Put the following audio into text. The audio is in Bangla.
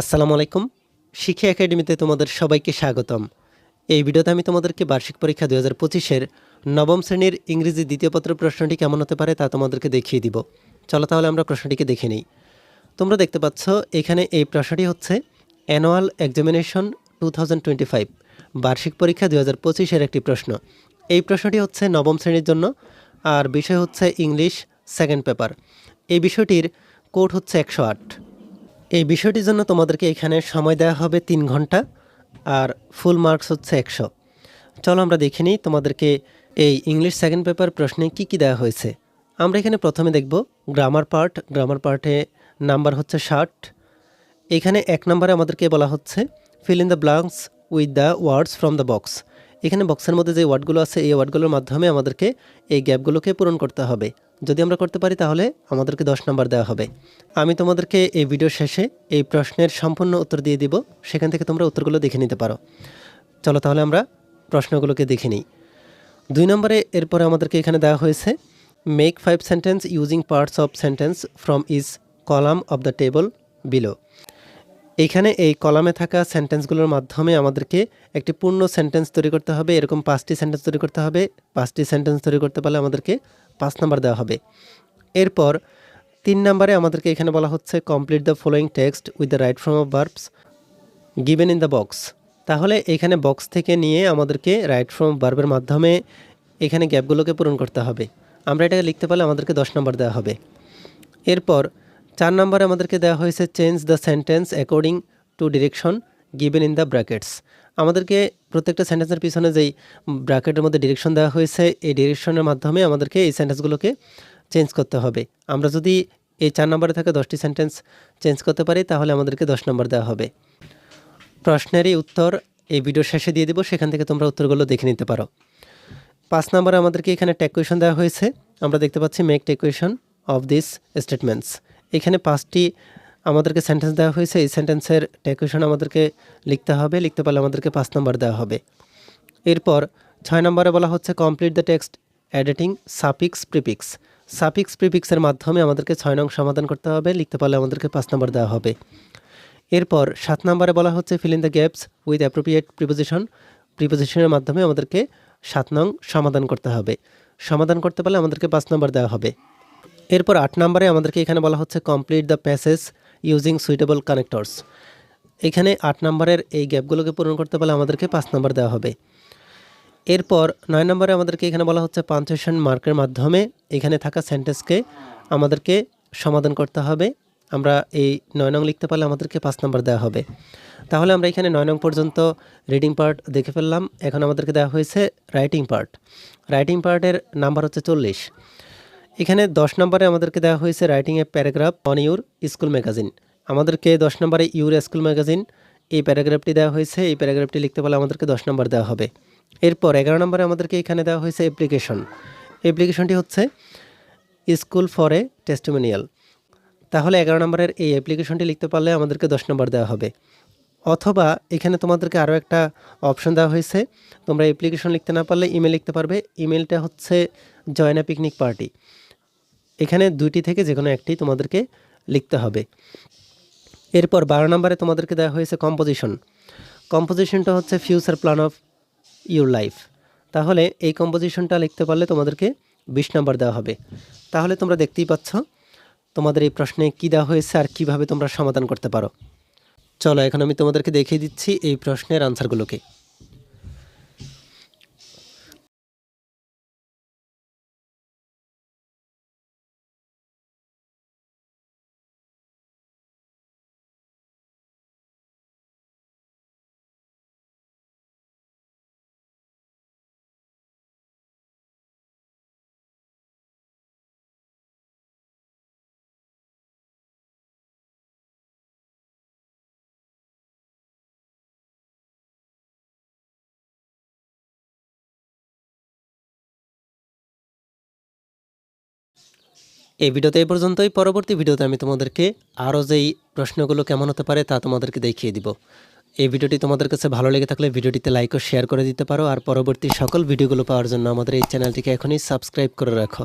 আসসালামু আলাইকুম। শিক্ষা একাডেমিতে তোমাদের সবাইকে স্বাগতম। এই ভিডিওতে আমি তোমাদেরকে বার্ষিক পরীক্ষা দু হাজার পঁচিশের নবম শ্রেণির ইংরেজি দ্বিতীয় পত্র প্রশ্নটি কেমন হতে পারে তা তোমাদেরকে দেখিয়ে দিব। চলো তাহলে আমরা প্রশ্নটিকে দেখে নিই। তোমরা দেখতে পাচ্ছ, এখানে এই প্রশ্নটি হচ্ছে, অ্যানুয়াল এক্সামিনেশন টু বার্ষিক পরীক্ষা দু হাজার পঁচিশের একটি প্রশ্ন। এই প্রশ্নটি হচ্ছে নবম শ্রেণির জন্য, আর বিষয় হচ্ছে ইংলিশ সেকেন্ড পেপার। এই বিষয়টির কোড হচ্ছে একশো আট। এই বিষয়টির জন্য তোমাদেরকে এখানে সময় দেওয়া হবে তিন ঘণ্টা, আর ফুল মার্কস হচ্ছে একশো। চলো আমরা দেখে নিই তোমাদেরকে এই ইংলিশ সেকেন্ড পেপার প্রশ্নে কি কি দেওয়া হয়েছে। আমরা এখানে প্রথমে দেখব গ্রামার পার্ট গ্রামার পার্টে নাম্বার হচ্ছে ষাট। এখানে এক নম্বরে আমাদেরকে বলা হচ্ছে fill in the blanks with the words from the box এখানে বক্সের মধ্যে যে ওয়ার্ডগুলো আছে, এই ওয়ার্ডগুলোর মাধ্যমে আমাদেরকে এই গ্যাপগুলোকে পূরণ করতে হবে। যদি আমরা করতে পারি তাহলে আমাদেরকে দশ নম্বর দেওয়া হবে। আমি তোমাদেরকে এই ভিডিও শেষে এই প্রশ্নের সম্পূর্ণ উত্তর দিয়ে দিব। সেখান থেকে তোমরা উত্তরগুলো দেখে নিতে পারো। চলো তাহলে আমরা প্রশ্নগুলোকে দেখে নিই। দুই নম্বরে এরপরে আমাদেরকে এখানে দেওয়া হয়েছে make five sentence using parts of sentence from is column of the table below এইখানে এই কলামে থাকা সেন্টেন্সগুলোর মাধ্যমে আমাদেরকে একটি পূর্ণ সেন্টেন্স তৈরি করতে হবে। এরকম পাঁচটি সেন্টেন্স তৈরি করতে হবে। পাঁচটি সেন্টেন্স তৈরি করতে পারলে আমাদেরকে পাঁচ নাম্বার দেওয়া হবে। এরপর তিন নাম্বারে আমাদেরকে এখানে বলা হচ্ছে complete the following text with the right form of verbs given in the box তাহলে এখানে বক্স থেকে নিয়ে আমাদেরকে রাইট ফর্ম ভার্বের মাধ্যমে এখানে গ্যাপগুলোকে পূরণ করতে হবে। আমরা এটাকে লিখতে পারলে আমাদেরকে দশ নম্বর দেওয়া হবে। এরপর চার নম্বরে আমাদেরকে দেওয়া হয়েছে change the sentence according to direction given in the brackets আমাদেরকে প্রত্যেকটা সেন্টেন্সের পিছনে যেই ব্র্যাকেটের মধ্যে ডিরেকশন দেওয়া হয়েছে, এই ডিরেকশনের মাধ্যমে আমাদেরকে এই সেন্টেন্সগুলোকে চেঞ্জ করতে হবে। আমরা যদি এই চার নম্বরে থাকা দশটি সেন্টেন্স চেঞ্জ করতে পারি, তাহলে আমাদেরকে দশ নম্বর দেওয়া হবে। প্রশ্নেরই উত্তর এই ভিডিও শেষে দিয়ে দেবো, সেখান থেকে তোমরা উত্তরগুলো দেখে নিতে পারো। পাঁচ নম্বরে আমাদেরকে এখানে ট্যাক কোয়েশন দেওয়া হয়েছে। আমরা দেখতে পাচ্ছি make tag question of this statements এখানে পাঁচটি আমাদেরকে সেন্টেন্স দেওয়া হয়েছে। এই সেন্টেন্সের ট্যাকুয়েশন আমাদেরকে লিখতে হবে। লিখতে পারলে আমাদেরকে পাঁচ নম্বর দেওয়া হবে। এরপর ছয় নম্বরে বলা হচ্ছে complete the text editing suffix prefix suffix প্রিপিক্সের মাধ্যমে আমাদেরকে ছয় নং সমাধান করতে হবে। লিখতে পারলে আমাদেরকে পাঁচ নম্বর দেওয়া হবে। এরপর সাত নম্বরে বলা হচ্ছে fill in the gaps with appropriate preposition প্রিপোজিশনের মাধ্যমে আমাদেরকে সাত নং সমাধান করতে হবে। সমাধান করতে পারলে আমাদেরকে পাঁচ নম্বর দেওয়া হবে। এরপর আট নম্বরে আমাদেরকে এখানে বলা হচ্ছে complete the passage using suitable connectors এখানে আট নম্বরের এই গ্যাপগুলোকে পূরণ করতে পারলে আমাদেরকে পাঁচ নম্বর দেওয়া হবে। এরপর নয় নম্বরে আমাদেরকে এখানে বলা হচ্ছে পাঞ্চুয়েশন মার্কের মাধ্যমে এখানে থাকা সেন্টেন্সকে আমাদেরকে সমাধান করতে হবে। আমরা এই নয় নং লিখতে পারলে আমাদেরকে পাঁচ নম্বর দেওয়া হবে। তাহলে আমরা এখানে নয় নং পর্যন্ত রিডিং পার্ট দেখে ফেললাম। এখন আমাদেরকে দেওয়া হয়েছে রাইটিং পার্ট রাইটিং পার্টের নাম্বার হচ্ছে চল্লিশ। এখানে দশ নম্বরে আমাদেরকে দেওয়া হয়েছে writing a paragraph on your school magazine আমাদেরকে দশ নম্বরে ইউর স্কুল ম্যাগাজিন এই প্যারাগ্রাফটি দেওয়া হয়েছে, এই প্যারাগ্রাফটি লিখতে পারলে আমাদেরকে দশ নম্বর দেওয়া হবে। এরপর এগারো নম্বরে আমাদেরকে এখানে দেওয়া হয়েছে অ্যাপ্লিকেশন অ্যাপ্লিকেশনটি হচ্ছে স্কুল ফর এ টেস্টিমোনিয়াল তাহলে এগারো নম্বরের এই অ্যাপ্লিকেশনটি লিখতে পারলে আমাদেরকে দশ নম্বর দেওয়া হবে। অথবা এখানে তোমাদেরকে আরও একটা অপশন দেওয়া হয়েছে, তোমরা অ্যাপ্লিকেশন লিখতে না পারলে ইমেল লিখতে পারবে। ইমেলটা হচ্ছে জয়না পিকনিক পার্টি এখানে দুইটি থেকে যে কোনো একটি তোমাদেরকে লিখতে হবে। এরপর বারো নম্বরে তোমাদেরকে দেওয়া হয়েছে কম্পোজিশন কম্পোজিশনটা হচ্ছে future plan of your life তাহলে এই কম্পোজিশনটা লিখতে পারলে তোমাদেরকে বিশ নম্বর দেওয়া হবে। তাহলে তোমরা দেখতেই পাচ্ছ তোমাদের এই প্রশ্নে কী দেওয়া হয়েছে আর কীভাবে তোমরা সমাধান করতে পারো। চলো এখন আমি তোমাদেরকে দেখিয়ে দিচ্ছি এই প্রশ্নের আনসারগুলোকে এই ভিডিওতে এই পর্যন্তই। পরবর্তী ভিডিওতে আমি তোমাদেরকে আরও যেই প্রশ্নগুলো কেমন হতে পারে তা তোমাদেরকে দেখিয়ে দিব। এই ভিডিওটি তোমাদের কাছে ভালো লেগে থাকলে ভিডিওটিতে লাইক ও শেয়ার করে দিতে পারো। আর পরবর্তী সকল ভিডিওগুলো পাওয়ার জন্য আমাদের এই চ্যানেলটিকে এখনই সাবস্ক্রাইব করে রাখো।